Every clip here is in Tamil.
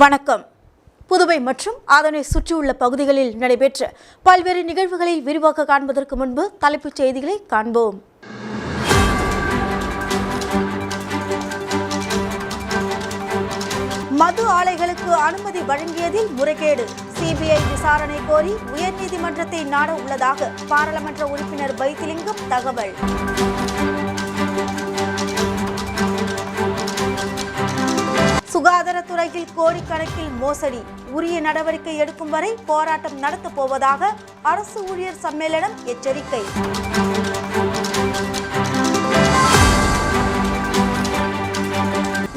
வணக்கம். புதுவை மற்றும் அதனை சுற்றியுள்ள பகுதிகளில் நடைபெற்ற பல்வேறு நிகழ்வுகளை விரிவாக காண்பதற்கு முன்பு தலைப்புச் செய்திகளை காண்போம். மது ஆலைகளுக்கு அனுமதி வழங்கியதில் முறைகேடு. சிபிஐ விசாரணை கோரி உயர்நீதிமன்றத்தை நாட உள்ளதாக பாராளுமன்ற உறுப்பினர் வைத்திலிங்கம் தகவல். சுகாதாரத்துறையில் கோடிக்கணக்கில் மோசடி. உரிய நடவடிக்கை எடுக்கும் வரை போராட்டம் நடத்தப் போவதாக அரசு ஊழியர் சம்மேளனம் எச்சரிக்கை.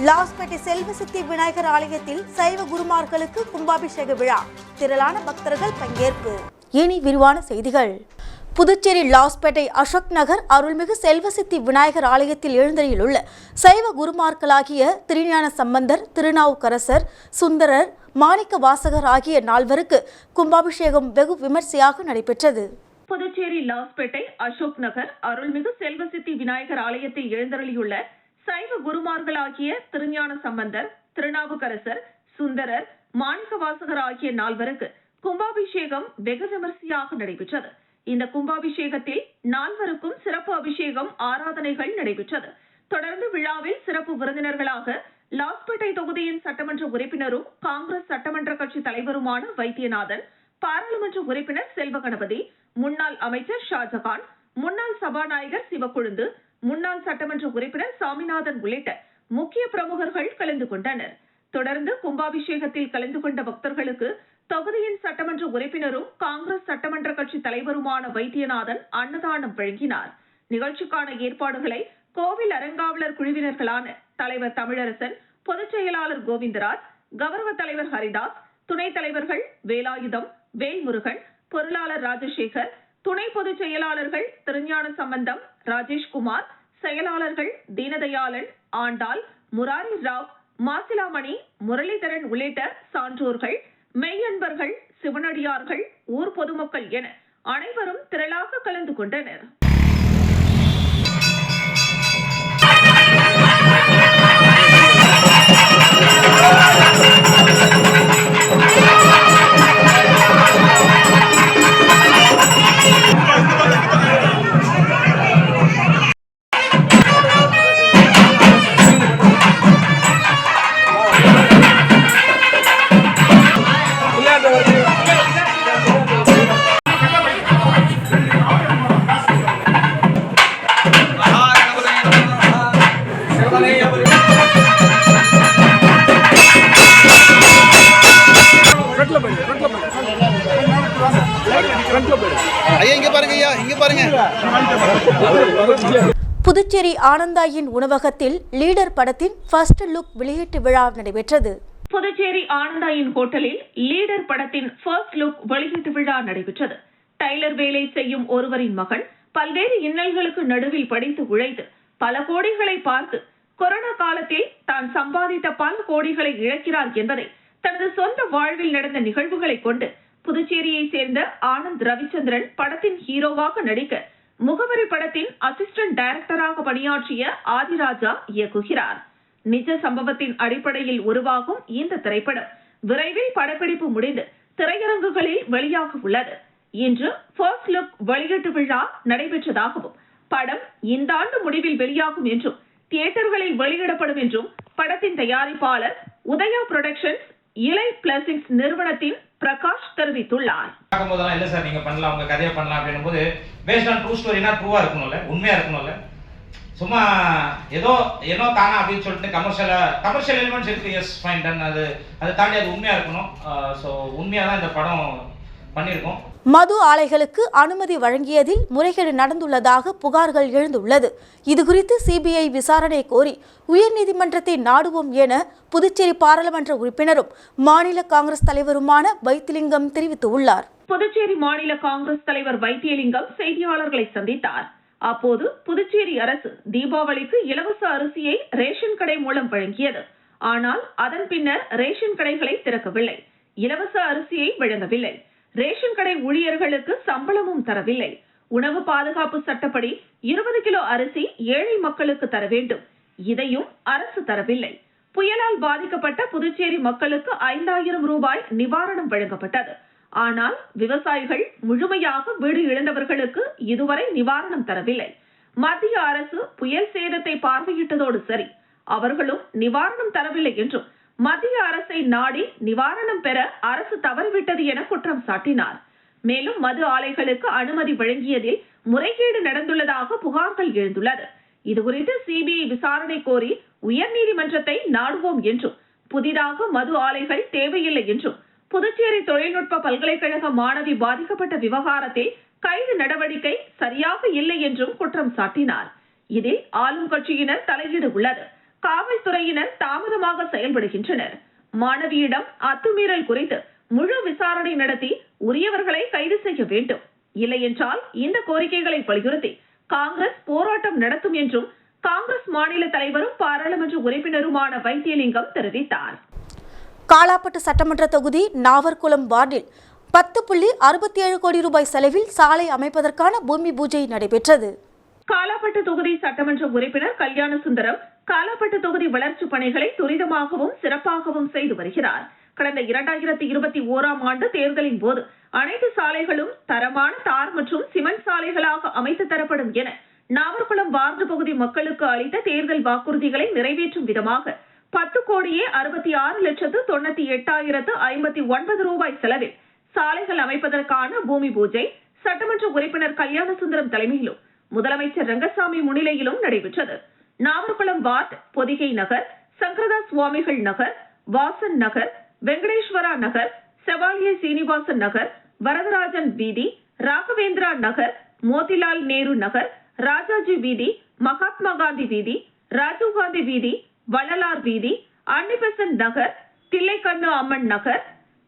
லாஸ்பேட்டை செல்வசித்தி விநாயகர் ஆலயத்தில் சைவ குருமார்களுக்கு கும்பாபிஷேக விழா. திரளான பக்தர்கள் பங்கேற்பு. இனி விரிவான செய்திகள். புதுச்சேரி லாஸ்பேட்டை அசோக் நகர் அருள்மிகு செல்வசித்தி விநாயகர் ஆலயத்தில் எழுந்தரியில் சைவ குருமார்களாகிய திருஞான சம்பந்தர் திருநாவுக்கரசர் சுந்தரர் மாணிக்க வாசகர் ஆகிய நால்வருக்கு கும்பாபிஷேகம் வெகு விமர்சையாக நடைபெற்றது. புதுச்சேரி லாஸ்பேட்டை அசோக் நகர் அருள்மிகு செல்வசித்தி விநாயகர் ஆலயத்தில் எழுந்தருளியுள்ள சைவ குருமார்களாகிய திருஞான சம்பந்தர் திருநாவுக்கரசர் சுந்தரர் மாணிக்கவாசகர் ஆகிய நால்வருக்கு கும்பாபிஷேகம் வெகு விமர்சையாக நடைபெற்றது. இந்த கும்பாபிஷேகத்தில் நால்வருக்கும் சிறப்பு அபிஷேகம் ஆராதனைகள் நடைபெற்றது. தொடர்ந்து விழாவில் சிறப்பு விருந்தினர்களாக லாஸ்பேட்டை தொகுதியின் சட்டமன்ற உறுப்பினரும் காங்கிரஸ் சட்டமன்ற கட்சி தலைவருமான வைத்தியநாதன் பாராளுமன்ற உறுப்பினர் செல்வ கணபதி முன்னாள் அமைச்சர் ஷாஜகான் முன்னாள் சபாநாயகர் சிவக்கொழுந்து முன்னாள் சட்டமன்ற உறுப்பினர் சாமிநாதன் உள்ளிட்ட முக்கிய பிரமுகர்கள் கலந்து கொண்டனர். தொடர்ந்து கும்பாபிஷேகத்தில் கலந்து கொண்ட பக்தர்களுக்கு தொகுதியின் சட்டமன்ற உறுப்பினரும் காங்கிரஸ் சட்டமன்ற கட்சி தலைவருமான வைத்தியநாதன் அன்னதானம் வழங்கினார். நிகழ்ச்சிக்கான ஏற்பாடுகளை கோவில் அறங்காவலர் குழுவினர்களான தலைவர் தமிழரசன் பொதுச் செயலாளர் கோவிந்தராஜ் கௌரவ தலைவர் ஹரிதாஸ் துணைத் தலைவர்கள் வேலாயுதம் வேல்முருகன் பொருளாளர் ராஜசேகர் துணை பொதுச் செயலாளர்கள் திருஞான சம்பந்தம் ராஜேஷ்குமார் செயலாளர்கள் தீனதயாளன் ஆண்டாள் முராரி ராவ் மாசிலாமணி முரளிதரன் உள்ளிட்ட சான்றோர்கள் மெய்யன்பர்கள் சிவனடியார்கள் ஊர் பொதுமக்கள் என அனைவரும் திரளாக கலந்து கொண்டனர். பாருங்க. புதுச்சேரி ஆனந்தாயின் உணவகத்தில் லீடர் படத்தின் ஃபர்ஸ்ட் லுக் வெளியீட்டு விழா நடைபெற்றது. புதுச்சேரி ஆனந்தாயின் ஹோட்டலில் லீடர் படத்தின் ஃபர்ஸ்ட் லுக் வெளியீட்டு விழா நடைபெற்றது. டைலர் வேலை செய்யும் ஒருவரின் மகன் பல்வேறு இன்னல்களுக்கு நடுவில் படித்து உழைத்து பல கோடிகளை பார்த்து கொரோனா காலத்தில் தான் சம்பாதித்த பல கோடிகளை இழக்கிறார் என்பதை தனது சொந்த வாழ்வில் நடந்த நிகழ்வுகளை கொண்டு புதுச்சேரியை சேர்ந்த ஆனந்த் ரவிச்சந்திரன் படத்தின் ஹீரோவாக நடிக்க முகவரி படத்தின் அசிஸ்டன்ட் டைரக்டராக பணியாற்றிய ஆதிராஜா இயக்குகிறார். நிஜ சம்பவத்தின் அடிப்படையில் உருவாகும் இந்த திரைப்படம் விரைவில் படப்பிடிப்பு முடிந்து திரையரங்குகளில் வெளியாக உள்ளது. இன்று ஃபர்ஸ்ட் லுக் வெளியீட்டு விழா நடைபெற்றதாகவும் படம் இந்த ஆண்டு முடிவில் வெளியாகும் என்றும் தியேட்டர்களில் வெளியிடப்படும் என்றும் படத்தின் தயாரிப்பாளர் உதயா புரொடக்ஷன்ஸ் இலை பிளஸிங்ஸ் நிறுவனத்தின் பிரகாஷ் தெரிவித்துள்ளார். பார்க்கும்போதெல்லாம் இல்லை சார் நீங்கள் பண்ணலாம் உங்கள் கதையை பண்ணலாம் அப்படின்னும் போது பேஸ்ட் ஆன் ட்ரூ ஸ்டோரினா ட்ரூவாக இருக்கணும்ல உண்மையாக இருக்கணும்ல. சும்மா ஏதோ ஏனோ தானா அப்படின்னு சொல்லிட்டு கமர்ஷியலாக கமர்ஷியல் எலிமெண்ட்ஸ் இருக்கு எஸ் ஃபைன் டன் அது அதை தாண்டி அது உண்மையாக இருக்கணும். ஸோ உண்மையாக தான் இந்த படம் பண்ணியிருக்கோம். மது ஆலைகளுக்கு அனுமதி வழங்கியதில் முறைகேடு நடந்துள்ளதாக புகார்கள் எழுந்துள்ளது. இதுகுறித்து சிபிஐ விசாரணை கோரி உயர்நீதிமன்றத்தை நாடுவோம் என புதுச்சேரி பாராளுமன்ற உறுப்பினரும் மாநில காங்கிரஸ் தலைவருமான வைத்திலிங்கம் தெரிவித்துள்ளார். புதுச்சேரி மாநில காங்கிரஸ் தலைவர் வைத்தியலிங்கம் செய்தியாளர்களை சந்தித்தார். அப்போது புதுச்சேரி அரசு தீபாவளிக்கு இலவச அரிசியை ரேஷன் கடை மூலம் வழங்கியது. ஆனால் அதன் பின்னர் ரேஷன் கடைகளை திறக்கவில்லை. இலவச அரிசியை வழங்கவில்லை. ரேஷன் கடை ஊழியர்களுக்கு சம்பளமும் தரவில்லை. உணவு பாதுகாப்பு சட்டப்படி இருபது கிலோ அரிசி ஏழை மக்களுக்கு தர வேண்டும். இதையும் அரசு தரவில்லை. புயலால் பாதிக்கப்பட்ட புதுச்சேரி மக்களுக்கு ஐந்தாயிரம் ரூபாய் நிவாரணம் வழங்கப்பட்டது. ஆனால் விவசாயிகள் முழுமையாக வீடு இழந்தவர்களுக்கு இதுவரை நிவாரணம் தரவில்லை. மத்திய அரசு புயல் சேதத்தை பார்வையிட்டதோடு சரி. அவர்களும் நிவாரணம் தரவில்லை என்றும் மத்திய அரசை நாடி நிவாரணம் பெற அரசு தவறிவிட்டது என குற்றம் சாட்டினார். மேலும் மது ஆலைகளுக்கு அனுமதி வழங்கியதில் முறைகேடு நடந்துள்ளதாக புகார்கள் எழுந்துள்ளது. இதுகுறித்து சிபிஐ விசாரணை கோரி உயர்நீதிமன்றத்தை நாடுவோம் என்றும் புதிதாக மது ஆலைகள் தேவையில்லை என்றும் புதுச்சேரி தொழில்நுட்ப பல்கலைக்கழக மாணவி பாதிக்கப்பட்ட விவகாரத்தில் கைது நடவடிக்கை சரியாக இல்லை என்றும் குற்றம் சாட்டினார். இதில் ஆளும் கட்சியினர் தலையீடு உள்ளது. காவல்துறையினர் தாமதமாக செயல்படுகின்றனர். மாணவியிடம் அத்துமீறல் குறித்து முழு விசாரணை நடத்தி உரியவர்களை கைது செய்ய வேண்டும். இல்லையென்றால் இந்த கோரிக்கைகளை வலியுறுத்தி காங்கிரஸ் போராட்டம் நடத்தும் என்றும் காங்கிரஸ் மாநில தலைவரும் பாராளுமன்ற உறுப்பினருமான வைத்தியலிங்கம் தெரிவித்தார். காலாப்பட்டு சட்டமன்ற தொகுதி நாவர்குளம் வார்டில் பத்து புள்ளி அறுபத்தி ஏழு கோடி ரூபாய் செலவில் சாலை அமைப்பதற்கான பூமி பூஜை நடைபெற்றது. காலாப்பட்டு தொகுதி சட்டமன்ற உறுப்பினர் கல்யாண சுந்தரம் காலாப்பட்டு தொகுதி வளர்ச்சிப் பணிகளை துரிதமாகவும் சிறப்பாகவும் செய்து வருகிறார். கடந்த இரண்டாயிரத்தி இருபத்தி ஓராம் ஆண்டு தேர்தலின் போது அனைத்து சாலைகளும் தரமான தார் மற்றும் சிமெண்ட் சாலைகளாக அமைத்து தரப்படும் என நாவர்குளம் வார்டு பகுதி மக்களுக்கு அளித்த தேர்தல் வாக்குறுதிகளை நிறைவேற்றும் விதமாக பத்து கோடியே அறுபத்தி ஆறு லட்சத்து தொண்ணூத்தி எட்டாயிரத்து ஐம்பத்தி ஒன்பது ரூபாய் செலவில் சாலைகள் அமைப்பதற்கான பூமி பூஜை சட்டமன்ற உறுப்பினர் கல்யாண சுந்தரம் தலைமையிலும் முதலமைச்சர் ரங்கசாமி முன்னிலையிலும் நடைபெற்றது. நாவர்குளம் வார்டு பொதிகை நகர் சங்கரதா சுவாமிகள் நகர் வாசன் நகர் வெங்கடேஸ்வரா நகர் செவாலிய சீனிவாசன் நகர் வரதராஜன் வீதி ராகவேந்திரா நகர் மோதிலால் நேரு நகர் ராஜாஜி வீதி மகாத்மா காந்தி வீதி ராஜீவ் காந்தி வீதி வள்ளலார் வீதி அன்னிபெசன் நகர் தில்லைக்கண்ணு அம்மன் நகர்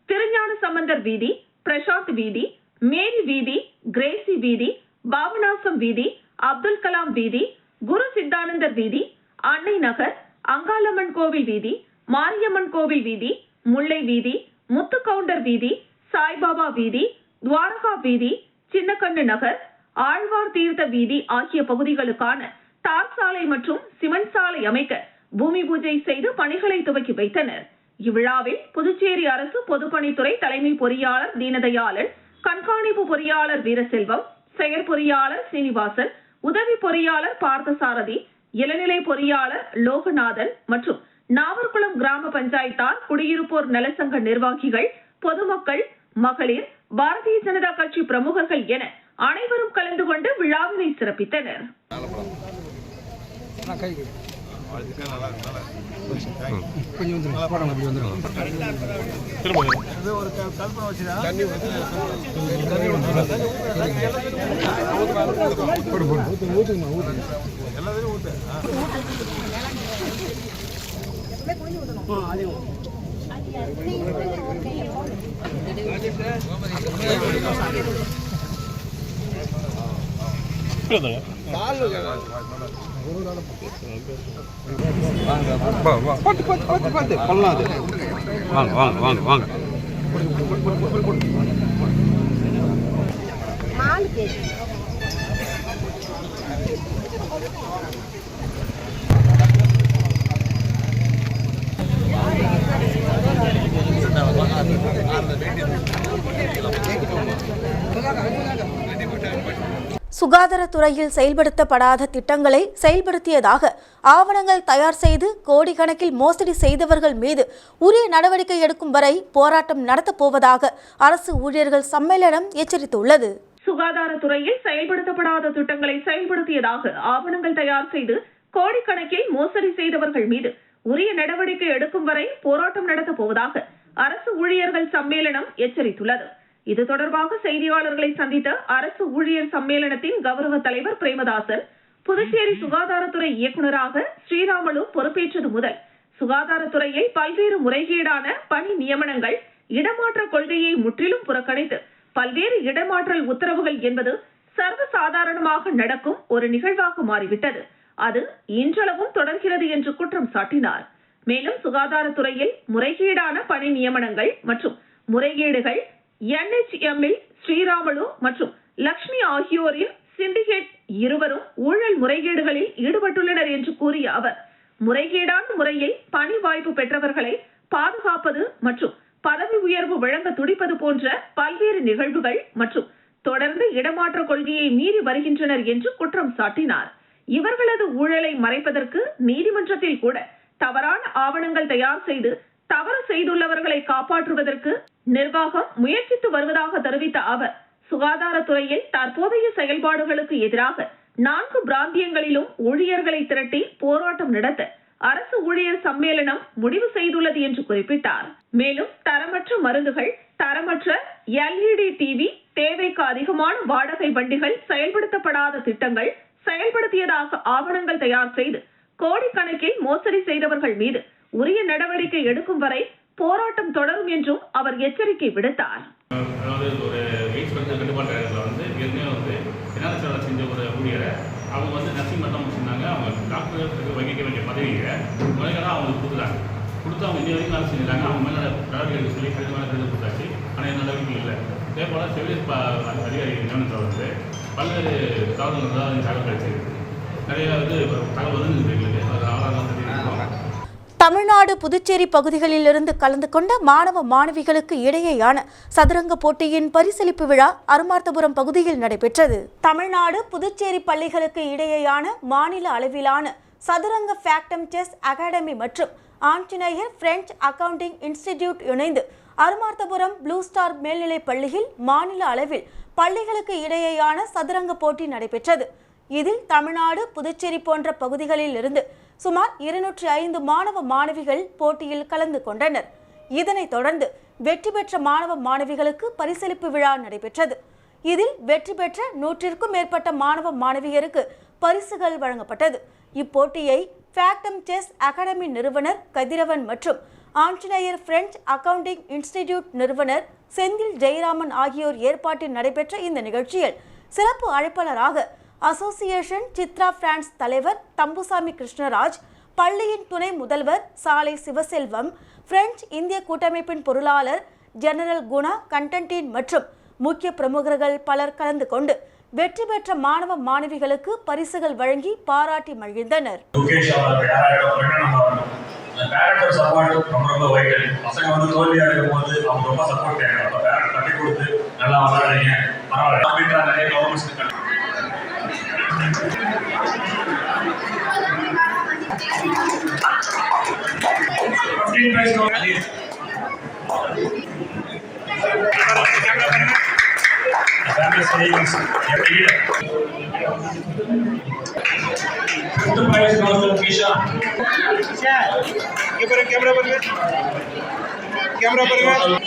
திருஞான சம்பந்தர் வீதி பிரசாந்த் வீதி மேரி வீதி கிரேசி வீதி பாபநாசம் வீதி அப்துல் கலாம் வீதி குரு சித்தானந்தர் வீதி அன்னை நகர் அங்காளம்மன் கோவில் வீதி மாரியம்மன் கோவில் வீதி முல்லை வீதி முத்துக்கவுண்டர் வீதி சாய்பாபா வீதி துவாரகா வீதி சின்னக்கண்ணு நகர் ஆழ்வார் தீர்த்த வீதி ஆகிய பகுதிகளுக்கான தார் சாலை மற்றும் சிமெண்ட் சாலை அமைக்க பூமி பூஜை செய்து பணிகளை துவக்கி வைத்தனர். இவ்விழாவில் புதுச்சேரி அரசு பொதுப்பணித்துறை தலைமை பொறியாளர் தீனதயாளன் கண்காணிப்பு பொறியாளர் வீரசெல்வம் செயற்பொறியாளர் சீனிவாசன் உதவி பொறியாளர் பார்த்தசாரதி இளநிலை பொறியாளர் லோகநாதன் மற்றும் நாவர்குளம் கிராம பஞ்சாயத்தார் குடியிருப்போர் நலசங்க நிர்வாகிகள் பொதுமக்கள் மகளிர் பாரதிய ஜனதா கட்சி பிரமுகர்கள் என அனைவரும் கலந்து கொண்டு விழாவினை சிறப்பித்தனர். வாழ்த்துக்கள் நல்லா கொஞ்சம் ஒரு கல்பனை வச்சுதான் எல்லாத்தையும் ஊத்து பார்த்து பார்த்து பார்த்து பார்த்து பண்ணலாம் அது வாங்க வாங்க வாங்க வாங்க. சுகாதாரத்துறையில் செயல்படுத்தப்படாத திட்டங்களை செயல்படுத்தியதாக ஆவணங்கள் தயார் செய்து கோடிக்கணக்கில் மோசடி செய்தவர்கள் மீது உரிய நடவடிக்கை எடுக்கும் வரை போராட்டம் நடத்தப் போவதாக அரசு ஊழியர்கள் சம்மேளனம் எச்சரித்துள்ளது. சுகாதாரத்துறையில் செயல்படுத்தப்படாத திட்டங்களை செயல்படுத்தியதாக ஆவணங்கள் தயார் செய்து கோடிக்கணக்கில் மோசடி செய்தவர்கள் மீது உரிய நடவடிக்கை எடுக்கும் வரை போராட்டம் நடத்தப் போவதாக அரசு ஊழியர்கள் சம்மேளனம் எச்சரித்துள்ளது. இது தொடர்பாக செய்தியாளர்களை சந்தித்த அரசு ஊழியர் சம்மேளனத்தின் கௌரவ தலைவர் பிரேமதாசன் புதுச்சேரி சுகாதாரத்துறை இயக்குநராக ஸ்ரீராமலு பொறுப்பேற்றது முதல் சுகாதாரத்துறையில் பல்வேறு முறைகேடான பணி நியமனங்கள் இடமாற்ற கொள்கையை முற்றிலும் புறக்கணித்து பல்வேறு இடமாற்றல் உத்தரவுகள் என்பது சர்வசாதாரணமாக நடக்கும் ஒரு நிகழ்வாக மாறிவிட்டது. அது இன்றளவும் தொடர்கிறது என்று குற்றம் சாட்டினார். மேலும் சுகாதாரத்துறையில் முறைகேடான பணி நியமனங்கள் மற்றும் முறைகேடுகள் என்ஹெச்எம்இல் ஸ்ரீராமலு மற்றும் லக்ஷ்மி ஆகியோரின் சிண்டிகேட் இருவரும் ஊழல் முறைகேடுகளில் ஈடுபட்டுள்ளனர் என்று கூறிய அவர் முறைகேடான முறையில் பணி வாய்ப்பு பெற்றவர்களை பாதுகாப்பது மற்றும் பதவி உயர்வு வழங்க துடிப்பது போன்ற பல்வேறு நிகழ்வுகள் மற்றும் தொடர்ந்து இடமாற்ற கொள்கையை மீறி வருகின்றனர் என்று குற்றம் சாட்டினார். இவர்களது ஊழலை மறைப்பதற்கு நீதிமன்றத்தில் கூட தவறான ஆவணங்கள் தயார் செய்து தவறு செய்துள்ளவர்களை காப்பாற்றுவதற்கு நிர்வாகம் முயற்சித்து வருவதாக தெரிவித்த அவர் சுகாதாரத்துறையில் தற்போதைய செயல்பாடுகளுக்கு எதிராக நான்கு பிராந்தியங்களிலும் ஊழியர்களை திரட்டி போராட்டம் நடத்த அரசு ஊழியர் சம்மேளனம் முடிவு செய்துள்ளது என்று குறிப்பிட்டார். மேலும் தரமற்ற மருந்துகள் தரமற்ற எல்இடி டிவி தேவைக்கு அதிகமான வாடகை வண்டிகள் செயல்படுத்தப்படாத திட்டங்கள் செயல்படுத்தியதாக ஆவணங்கள் தயார் செய்து கோடிக்கணக்கில் மோசடி செய்தவர்கள் மீது உரிய நடவடிக்கை எடுக்கும் வரை போராட்டம் தொடரும் என்றும் அவர் எச்சரிக்கை விடுத்தார். அதாவது ஒரு எய்ட்ஸ் பிரச்சனை கட்டுப்பாட்டு வந்து ஏற்கனவே வந்து என்ஆர்எஸ் செஞ்ச ஒரு ஊழியரை அவங்க வந்து நர்சிங் மட்டும் முடிச்சிருந்தாங்க அவங்க டாக்டருக்கு வகிக்க வேண்டிய பதவியை முறைகளாக அவங்களுக்கு கொடுத்துட்டாங்க. கொடுத்து அவங்க இன்னி வரைக்கும் வேலை செஞ்சுட்டாங்க. அவங்க மேலே நடவடிக்கை எடுக்க சொல்லி கடிதமான கடிதம் கொடுத்தாச்சு. ஆனால் எந்த நடவடிக்கை இல்லை. அதே போல் செவிலியர் ப அதிகாரி நியமனத்தில் வந்து பல்வேறு தகவல்கள் தான் தகவல் கிடைச்சிருக்கு நிறைய வந்து தகவல் வந்து எங்களுக்கு. தமிழ்நாடு புதுச்சேரி பகுதிகளிலிருந்து கலந்து கொண்ட மாணவ மாணவிகளுக்கு இடையேயான சதுரங்க போட்டியின் பரிசளிப்பு விழா அருமார்த்தபுரம் பகுதியில் நடைபெற்றது. தமிழ்நாடு புதுச்சேரி பள்ளிகளுக்கு இடையேயான மாநில அளவிலான சதுரங்க ஃபேக்டம் செஸ் அகாடமி மற்றும் ஆஞ்சநேயர் பிரெஞ்ச் அக்கவுண்டிங் இன்ஸ்டிடியூட் இணைந்து அருமார்த்தபுரம் ப்ளூ ஸ்டார் மேல்நிலைப் பள்ளியில் மாநில அளவில் பள்ளிகளுக்கு இடையேயான சதுரங்க போட்டி நடைபெற்றது. இதில் தமிழ்நாடு புதுச்சேரி போன்ற பகுதிகளில் இருந்து சுமார் இருநூற்றி ஐந்து மாணவ மாணவிகள் போட்டியில் கலந்து கொண்டனர். இதனைத் தொடர்ந்து வெற்றி பெற்ற மாணவ மாணவிகளுக்கு பரிசளிப்பு விழா நடைபெற்றது. இதில் வெற்றி பெற்ற நூற்றிற்கும் மேற்பட்ட மாணவ மாணவியருக்கு பரிசுகள் வழங்கப்பட்டது. இப்போட்டியை ஃபேக்டம் செஸ் அகாடமி நிறுவனர் கதிரவன் மற்றும் ஆஞ்சநேயர் பிரெஞ்ச் அக்கவுண்டிங் இன்ஸ்டிடியூட் நிறுவனர் செந்தில் ஜெயராமன் ஆகியோர் ஏற்பாட்டில் நடைபெற்ற இந்த நிகழ்ச்சியில் சிறப்பு அழைப்பாளராக அசோசியேஷன் சித்ரா பிரான்ஸ் தலைவர் தம்புசாமி கிருஷ்ணராஜ் பள்ளியின் துணை முதல்வர் சாலை சிவசெல்வம் பிரெஞ்சு இந்திய கூட்டமைப்பின் பொருளாளர் ஜெனரல் குணா கண்டன்டீன் மற்றும் முக்கிய பிரமுகர்கள் பலர் கலந்து கொண்டு வெற்றி பெற்ற மாணவ மாணவிகளுக்கு பரிசுகள் வழங்கி பாராட்டி மகிழ்ந்தனர். சப்போர்ட் ரொம்ப ரொம்ப வைட்டல் பசங்க வந்து இருக்கும் போது அவங்க ரொம்ப சப்போர்ட் அப்போ பேரண்ட் கட்டி கொடுத்து நல்லா பரவாயில்ல. அப்படின்ற நிறைய கவர்மெண்ட்ஸ் कैमरा पर कैमरा पर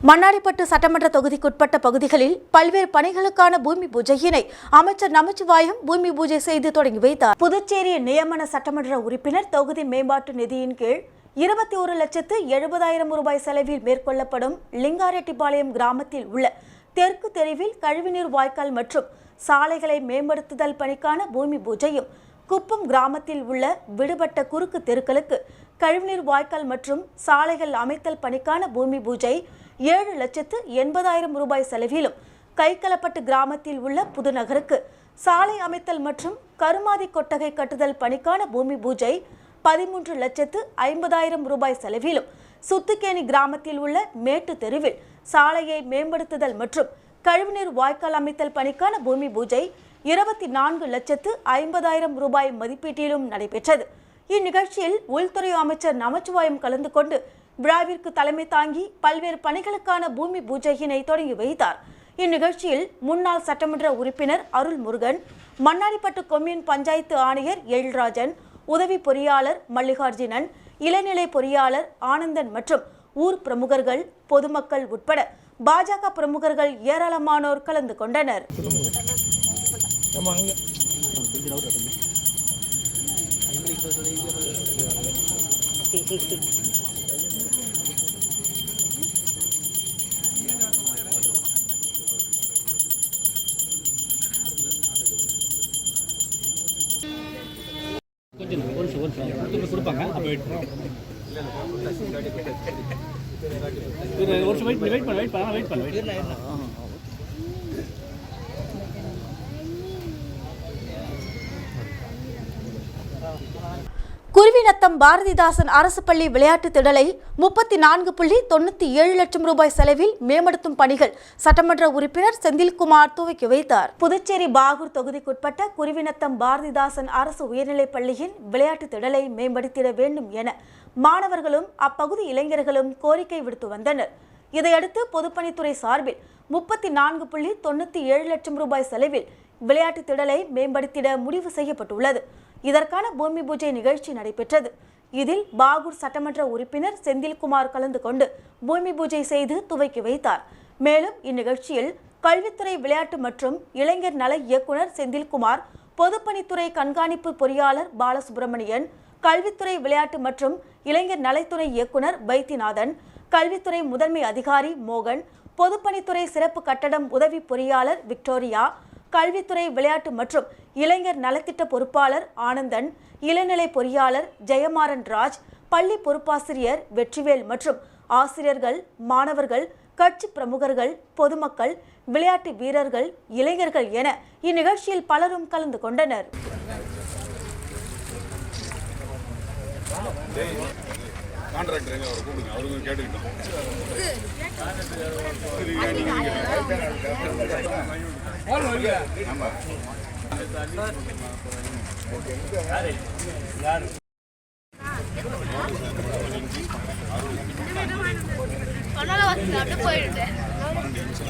மண்ணாடிப்பட்டு சட்டமன்ற தொகுதிக்குட்பட்ட பகுதிகளில் பல்வேறு பணிகளுக்கான பூமி பூஜையினை அமைச்சர் நமச்சிவாயம் பூமி பூஜை செய்து தொடங்கி வைத்தார். புதுச்சேரி நியமன சட்டமன்ற உறுப்பினர் தொகுதி மேம்பாட்டு நிதியின் கீழ் இருபத்தி ஒரு லட்சத்து எழுபதாயிரம் ரூபாய் செலவில் மேற்கொள்ளப்படும் லிங்காரெட்டிப்பாளையம் கிராமத்தில் உள்ள தெற்கு தெருவில் கழிவுநீர் வாய்க்கால் மற்றும் சாலைகளை மேம்படுத்துதல் பணிக்கான பூமி பூஜையும் குப்பம் கிராமத்தில் உள்ள விடுபட்ட குறுக்கு தெருக்களுக்கு கழிவுநீர் வாய்க்கால் மற்றும் சாலைகள் அமைத்தல் பணிக்கான பூமி பூஜை ஏழு லட்சத்து எண்பதாயிரம் ரூபாய் செலவிலும் கைக்கலப்பட்டு கிராமத்தில் உள்ள புதுநகருக்கு சாலை அமைத்தல் மற்றும் கருமாதி கொட்டகை கட்டுதல் பணிக்கான பூமி பூஜை பதிமூன்று லட்சத்து ஐம்பதாயிரம் ரூபாய் செலவிலும் சுத்துக்கேணி கிராமத்தில் உள்ள மேட்டு தெருவில் சாலையை மேம்படுத்துதல் மற்றும் கழிவுநீர் வாய்க்கால் அமைத்தல் பணிக்கான பூமி பூஜை இருபத்தி நான்கு லட்சத்து ஐம்பதாயிரம் ரூபாய் மதிப்பீட்டிலும் நடைபெற்றது. இந்நிகழ்ச்சியில் உள்துறை அமைச்சர் நமச்சிவாயம் கலந்து கொண்டு விழாவிற்கு தலைமை தாங்கி பல்வேறு பணிகளுக்கான பூமி பூஜையினை தொடங்கி வைத்தார். இந்நிகழ்ச்சியில் முன்னாள் சட்டமன்ற உறுப்பினர் அருள் முருகன் மண்ணாடிப்பட்டு கொம்யூன் பஞ்சாயத்து ஆணையர் எழில்ராஜன் உதவி பொறியாளர் மல்லிகார்ஜுனன் இளநிலை பொறியாளர் ஆனந்தன் மற்றும் ஊர் பிரமுகர்கள் பொதுமக்கள் உட்பட பாஜக பிரமுகர்கள் ஏராளமானோர் கலந்து கொண்டனர். ஆமாம் அங்கே கொஞ்சம் ஒரு நிமிஷம் ஒரு நிமிஷம் கொடுப்பாங்க அப்போ வெயிட் பண்ணுவோம் ஒரு வெயிட் பண்ண வெயிட் பண்ண வெயிட் பண்ண வெயிட் பண்ண. பாரதிதாசன் அரசு பள்ளி விளையாட்டுத் திடலை முப்பத்தி நான்கு புள்ளி தொண்ணூற்றி ஏழு லட்சம் ரூபாய் செலவில் மேம்படுத்தும் பணிகள் சட்டமன்ற உறுப்பினர் செந்தில்குமார் துவக்கி வைத்தார். புதுச்சேரி பாகூர் தொகுதிக்குட்பட்ட குருவினத்தம் பாரதிதாசன் அரசு உயர்நிலைப் பள்ளியின் விளையாட்டுத் திடலை மேம்படுத்திட வேண்டும் என மாணவர்களும் அப்பகுதி இளைஞர்களும் கோரிக்கை விடுத்து வந்தனர். இதையடுத்து பொதுப்பணித்துறை சார்பில் முப்பத்தி நான்கு புள்ளி தொண்ணூற்றி ஏழு லட்சம் ரூபாய் செலவில் விளையாட்டுத் திடலை மேம்படுத்திட முடிவு செய்யப்பட்டுள்ளது. இதற்கான பூமி பூஜை நிகழ்ச்சி நடைபெற்றது. இதில் பாகூர் சட்டமன்ற உறுப்பினர் செந்தில்குமார் கலந்து கொண்டு பூமி பூஜை செய்து துவக்கி வைத்தார். மேலும் இந்நிகழ்ச்சியில் கல்வித்துறை விளையாட்டு மற்றும் இளைஞர் நல இயக்குனர் செந்தில்குமார் பொதுப்பணித்துறை கண்காணிப்பு பொறியாளர் பாலசுப்ரமணியன் கல்வித்துறை விளையாட்டு மற்றும் இளைஞர் நலத்துறை இயக்குனர் வைத்தியநாதன் கல்வித்துறை முதன்மை அதிகாரி மோகன் பொதுப்பணித்துறை சிறப்பு கட்டடம் உதவி பொறியாளர் விக்டோரியா கல்வித்துறை விளையாட்டு மற்றும் இளைஞர் நலத்திட்ட பொறுப்பாளர் ஆனந்தன் இளநிலை பொறியாளர் ஜெயமாறன் ராஜ் பள்ளி பொறுப்பாசிரியர் வெற்றிவேல் மற்றும் ஆசிரியர்கள் மாணவர்கள் கட்சி பிரமுகர்கள் பொதுமக்கள் விளையாட்டு வீரர்கள் இளைஞர்கள் என இந்நிகழ்ச்சியில் பலரும் கலந்து கொண்டனர். கான்ட்ராக்டருங்க எங்க அவரை கூப்பிடுங்க. அவருக்கு கேட்டுக்கிட்டோம்.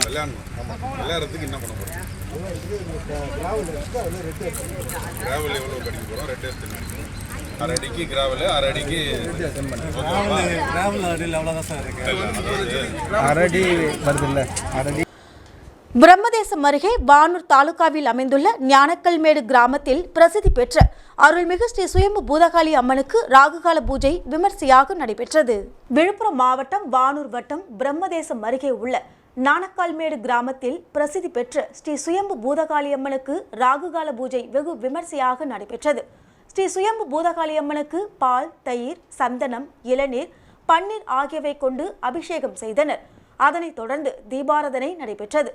கல்யாணம். என்ன பண்ண போறோம்? கிராவல் எவ்வளோ கடிக்க போறோம்? ரெண்டு எடுத்து அரை அடிக்கு கிராவல் அரை அடிக்கு அரடி வருதுல்ல அரடி பிரம்மதேசம் அருகே வானூர் தாலுகாவில் அமைந்துள்ள ஞானக்கல்மேடு கிராமத்தில் பிரசித்தி பெற்ற அருள்மிகு ஸ்ரீ சுயம்பு பூதகாளி அம்மனுக்கு ராகுகால பூஜை விமர்சையாக நடைபெற்றது. விழுப்புரம் மாவட்டம் வானூர் வட்டம் பிரம்மதேசம் அருகே உள்ள நாணக்கால்மேடு கிராமத்தில் பிரசித்தி பெற்ற ஸ்ரீ சுயம்பு பூதகாளி அம்மனுக்கு ராகுகால பூஜை வெகு விமர்சையாக நடைபெற்றது. ஸ்ரீ சுயம்பு பூதகாளி அம்மனுக்கு பால் தயிர் சந்தனம் இளநீர் பன்னீர் ஆகியவை கொண்டு அபிஷேகம் செய்தனர். அதனைத் தொடர்ந்து தீபாராதனை நடைபெற்றது.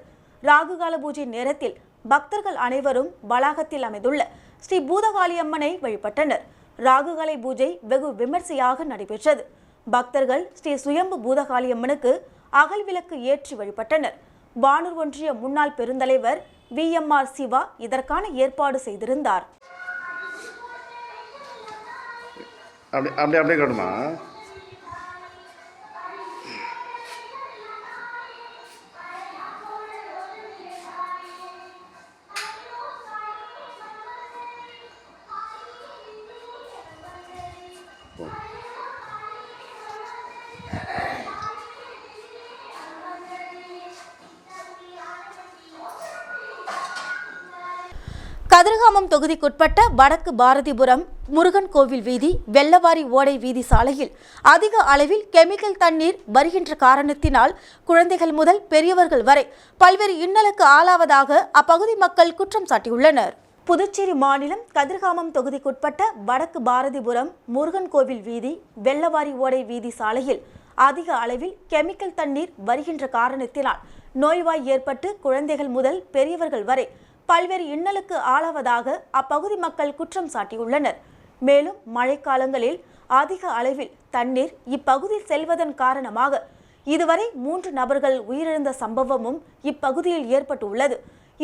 ராகுகால பூஜை நேரத்தில் பக்தர்கள் அனைவரும் வளாகத்தில் அமைந்துள்ள ஸ்ரீ பூதகாளி அம்மனை வழிபட்டனர். ராகுகாலை பூஜை வெகு விமர்சையாக நடைபெற்றது. பக்தர்கள் ஸ்ரீ சுயம்பு பூதகாளி அம்மனுக்கு அகல் விளக்கு ஏற்றி வழிபட்டனர். வானூர் ஒன்றிய முன்னாள் பெருந்தலைவர் வி எம் ஆர் சிவா இதற்கான ஏற்பாடு செய்திருந்தார். அப்படி அப்படி அப்படியே கட்டணுமா தொகுதிக்குட்பட்ட வடக்கு பாரதிபுரம் முருகன் கோவில் வீதி வெள்ளவாரி ஓடை வீதி சாலையில் அதிக அளவில் கெமிக்கல் தண்ணீர் வருகின்ற காரணத்தினால் குழந்தைகள் முதல் பெரியவர்கள் வரை பல்வேறு இன்னலுக்கு ஆளாவதாக அப்பகுதி மக்கள் குற்றம் சாட்டியுள்ளனர். புதுச்சேரி மாநிலம் கதிர்காமம் தொகுதிக்குட்பட்ட வடக்கு பாரதிபுரம் முருகன் கோவில் வீதி வெள்ளவாரி ஓடை வீதி சாலையில் அதிக அளவில் கெமிக்கல் தண்ணீர் வருகின்ற காரணத்தினால் நோய்வாய் ஏற்பட்டு குழந்தைகள் முதல் பெரியவர்கள் வரை பல்வேறு இன்னலுக்கு ஆளாவதாக அப்பகுதி மக்கள் குற்றம் சாட்டியுள்ளனர். மேலும் மழைக்காலங்களில் அதிக அளவில் தண்ணீர் இப்பகுதியில் செல்வதன் காரணமாக இதுவரை மூன்று நபர்கள் உயிரிழந்த சம்பவமும் இப்பகுதியில் ஏற்பட்டுள்ளது.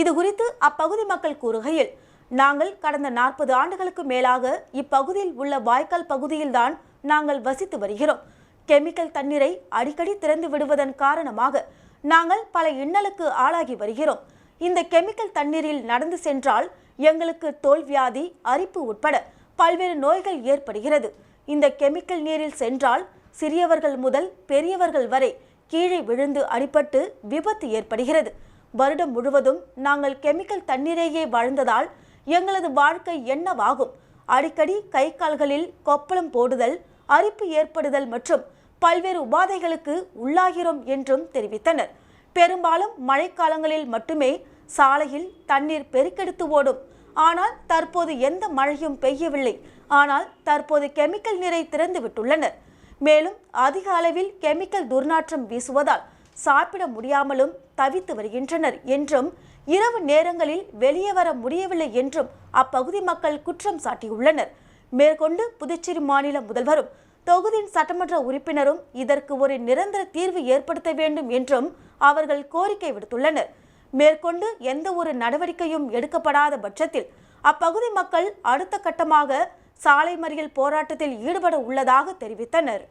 இது குறித்து அப்பகுதி மக்கள் கூறுகையில் நாங்கள் கடந்த நாற்பது ஆண்டுகளுக்கு மேலாக இப்பகுதியில் உள்ள வாய்க்கால் பகுதியில்தான் நாங்கள் வசித்து வருகிறோம். கெமிக்கல் தண்ணீரை அடிக்கடி திறந்து விடுவதன் காரணமாக நாங்கள் பல இன்னலுக்கு ஆளாகி வருகிறோம். இந்த கெமிக்கல் தண்ணீரில் நடந்து சென்றால் எங்களுக்கு தோல்வியாதி அரிப்பு உட்பட பல்வேறு நோய்கள் ஏற்படுகிறது. இந்த கெமிக்கல் நீரில் சென்றால் சிறியவர்கள் முதல் பெரியவர்கள் வரை கீழே விழுந்து அடிபட்டு விபத்து ஏற்படுகிறது. வருடம் முழுவதும் நாங்கள் கெமிக்கல் தண்ணீரையே வாழ்ந்ததால் எங்களது வாழ்க்கை என்னவாகும்? அடிக்கடி கை கால்களில் கொப்பளம் போடுதல் அரிப்பு ஏற்படுதல் மற்றும் பல்வேறு உபாதைகளுக்கு உள்ளாகிறோம் என்றும் தெரிவித்தனர். பெரும்பாலும் மழைக்காலங்களில் மட்டுமே சாலையில் தண்ணீர் பெருக்கெடுத்து ஓடும். ஆனால் தற்போது எந்த மழையும் பெய்யவில்லை. ஆனால் தற்போது கெமிக்கல் நீரை திறந்து விட்டுள்ளனர் மேலும் அதிக அளவில் கெமிக்கல் துர்நாற்றம் வீசுவதால் சாப்பிட முடியாமலும் தவித்து வருகின்றனர் என்றும் இரவு நேரங்களில் வெளியே வர முடியவில்லை என்றும் அப்பகுதி மக்கள் குற்றம் சாட்டியுள்ளனர். மேற்கொண்டு புதுச்சேரி மாநில முதல்வரும் தொகுதியின் சட்டமன்ற உறுப்பினரும் இதற்கு ஒரு நிரந்தர தீர்வு ஏற்படுத்த வேண்டும் என்றும் அவர்கள் கோரிக்கை விடுத்துள்ளனர். மேற்கொண்டு எந்த ஒரு நடவடிக்கையும் எடுக்கப்படாத பட்சத்தில் அப்பகுதி மக்கள் அடுத்த கட்டமாக சாலை மறியல் போராட்டத்தில் ஈடுபட உள்ளதாக தெரிவித்தனர்.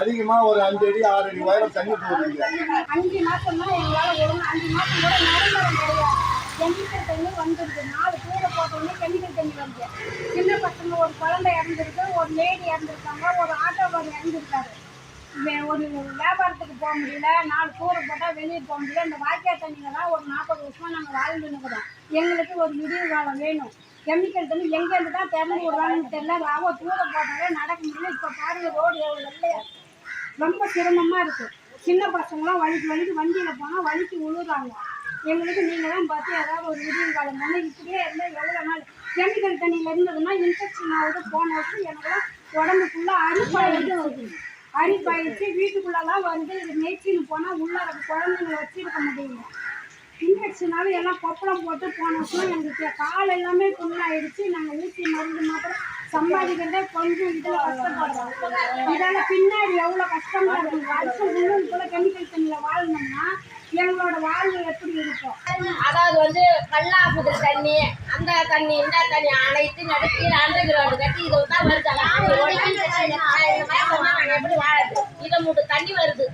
அதிகமா ஒரு அஞ்சு அடி ஆறு அடி உயரம் தண்ணி போகுதுங்க அஞ்சு மாசம்னா எங்களால ஒரு அஞ்சு மாசம் கூட கிடையாது கெமிக்கல் தண்ணி வந்துருக்கு நாலு கூரை போட்டோடனே கெமிக்கல் தண்ணி வந்து சின்ன பசங்க ஒரு குழந்தை இறந்துருக்கு ஒரு லேடி இறந்துருக்காங்க ஒரு ஆட்டோக்காரர் இறந்துருக்காரு. ஒரு வியாபாரத்துக்கு போக முடியல நாலு கூரை போட்டால் வெளியே போக முடியல. இந்த வாய்க்கா தண்ணியில் தான் ஒரு நாற்பது வருஷமாக நாங்கள் வாழ்ந்துன்னு இருக்கிறோம். எங்களுக்கு ஒரு விடிவு காலம் வேணும். கெமிக்கல் தண்ணி எங்கேருந்து தான் திறந்து விடுறாங்கன்னு தெரியல. ராவோ தூர போட்டாலே நடக்க முடியல. இப்போ பாருங்கள் ரோடு எவ்வளோ வெள்ளையா ரொம்ப சிரமமாக இருக்குது சின்ன பசங்களாம் வலிக்கு வலிக்கு வண்டியில் போனால் வலிக்கு விழுறாங்க எங்களுக்கு நீங்கள் தான் பார்த்து ஏதாவது ஒரு விடிவு காலம் பண்ணி இப்படியே இருந்தால் எவ்வளோ நாள் கெமிக்கல் தண்ணியில் இருந்ததுன்னா இன்ஃபெக்ஷன் ஆகுது போன வருஷம் எனக்குலாம் உடம்பு ஃபுல்லாக அடி பயிற்சி வீட்டுக்குள்ளெல்லாம் வந்து இது மேய்ச்சின்னு போனால் உள்ளார குழந்தைங்களை வச்சிருக்க முடியல. இன்ஃபெக்ஷனால எல்லாம் கொப்பளம் போட்டு போன வருஷம் எங்களுக்கு கால் எல்லாமே புண்ணாயிடுச்சு நாங்கள் ஊசி மருந்து மாத்திரம் சம்பாதிக்கிறதே கொஞ்சம் இதில் கஷ்டப்படுறோம். இதால் பின்னாடி எவ்வளோ கஷ்டமாக இருக்கும் வருஷம் முழுவதும் கூட கெமிக்கல் தண்ணியில் வாழணும்னா எங்களோட வாழ்வு எப்படி இருக்கும்? அதாவது வந்து கல்லாப்புது தண்ணி அந்த தண்ணி இந்த தண்ணி அனைத்து நடத்தி அண்டர் கிரவுண்ட் கட்டி இது தான் வருது. அதான் எப்படி வாழறது? இதை மூட்டு தண்ணி வருது.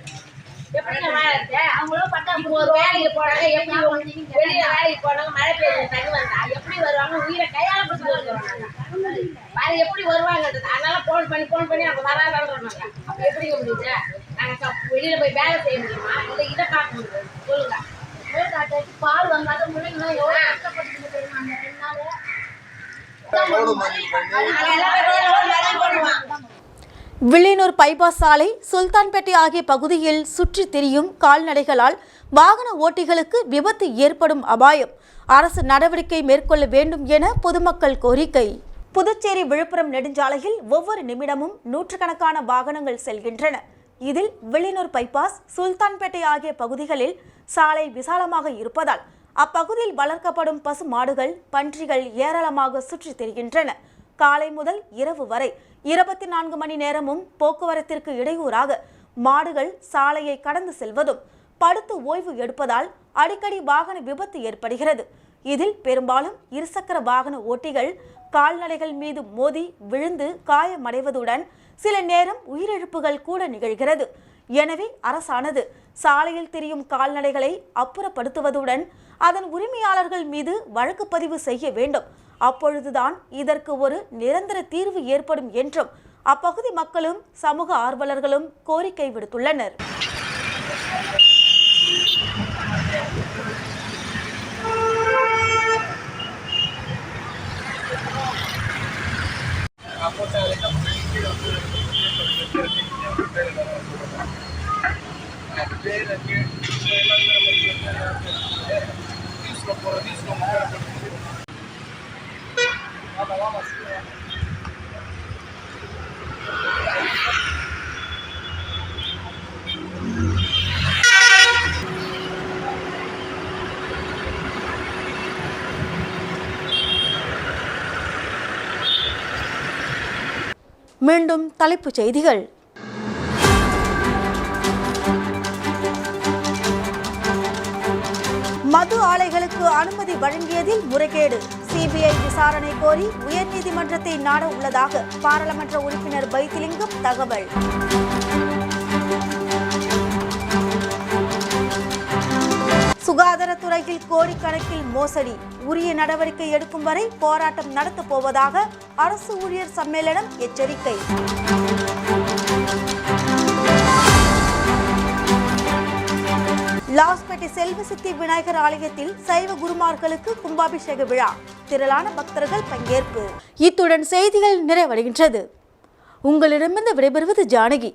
எப்படி வாழறது? அவங்களும் பட்டா ஒரு வேலைக்கு போனாங்க. எப்படி வெளியில வேலைக்கு போனாங்க? மழை பெய்ய தண்ணி வந்தா எப்படி வருவாங்க? உயிரை கையால பிடிச்சி வருவாங்க. வேற எப்படி வருவாங்கன்றது. அதனால ஃபோன் பண்ணி ஃபோன் பண்ணி அவங்க வராதான்றோம் எப்படி அப்ப வெளியில போய் வேலை செய்ய முடியுமா? இல்லை இதை பார்க்க முடியும்? சொல்லுங்க. பால் வந்தாத எவ்வளோ கஷ்டப்பட்டு தெரியுமா அந்த ரெண்டு நாள் பண்ணுவான் வில்லியனூர் பைபாஸ் சாலை சுல்தான்பேட்டை ஆகிய பகுதியில் சுற்றி திரியும் கால்நடைகளால் வாகன ஓட்டிகளுக்கு விபத்து ஏற்படும் அபாயம். அரசு நடவடிக்கை மேற்கொள்ள வேண்டும் என பொதுமக்கள் கோரிக்கை. புதுச்சேரி விழுப்புரம் நெடுஞ்சாலையில் ஒவ்வொரு நிமிடமும் நூற்றுக்கணக்கான வாகனங்கள் செல்கின்றன. இதில் வில்லியனூர் பைபாஸ் சுல்தான்பேட்டை ஆகிய பகுதிகளில் சாலை விசாலமாக இருப்பதால் அப்பகுதியில் வளர்க்கப்படும் பசு மாடுகள் பன்றிகள் ஏராளமாக சுற்றித் திரிகின்றன. காலை முதல் இரவு வரை இருபத்தி நான்கு மணி நேரமும் போக்குவரத்திற்கு இடையூறாக மாடுகள் சாலையை கடந்து செல்வதும் படுத்து ஓய்வு எடுப்பதால் அடிக்கடி வாகன விபத்து ஏற்படுகிறது. இதில் பெரும்பாலும் இருசக்கர வாகன ஓட்டிகள் கால்நடைகள் மீது மோதி விழுந்து காயமடைவதுடன் சில நேரம் உயிரிழப்புகள் கூட நிகழ்கிறது. எனவே அரசானது சாலையில் திரியும் கால்நடைகளை அப்புறப்படுத்துவதுடன் அதன் உரிமையாளர்கள் மீது வழக்கு பதிவு செய்ய வேண்டும். அப்பொழுதுதான் இதற்கு ஒரு நிரந்தர தீர்வு ஏற்படும் என்றும் அப்பகுதி மக்களும் சமூக ஆர்வலர்களும் கோரிக்கை விடுத்துள்ளனர். மீண்டும் தலைப்புச் செய்திகள். மது ஆலைகளுக்கு அனுமதி வழங்கியதில் முறைகேடு. சிபிஐ விசாரணை கோரி உயர்நீதிமன்றத்தை நாட உள்ளதாக பாராளுமன்ற உறுப்பினர் வைத்திலிங்கம் தகவல். சுகாதாரத்துறையில் கோடிக்கணக்கில் மோசடி. உரிய நடவடிக்கை எடுக்கும் வரை போராட்டம் நடத்தப் போவதாக அரசு ஊழியர் சம்மேளனம் எச்சரிக்கை. லாஸ்பேட்டை செல்வசித்தி விநாயகர் ஆலயத்தில் சைவ குருமார்களுக்கு கும்பாபிஷேக விழா. திரளான பக்தர்கள் பங்கேற்பு. இத்துடன் செய்திகள் நிறைவடைகின்றது. உங்களிடமிருந்து விடைபெறுவது ஜானகி.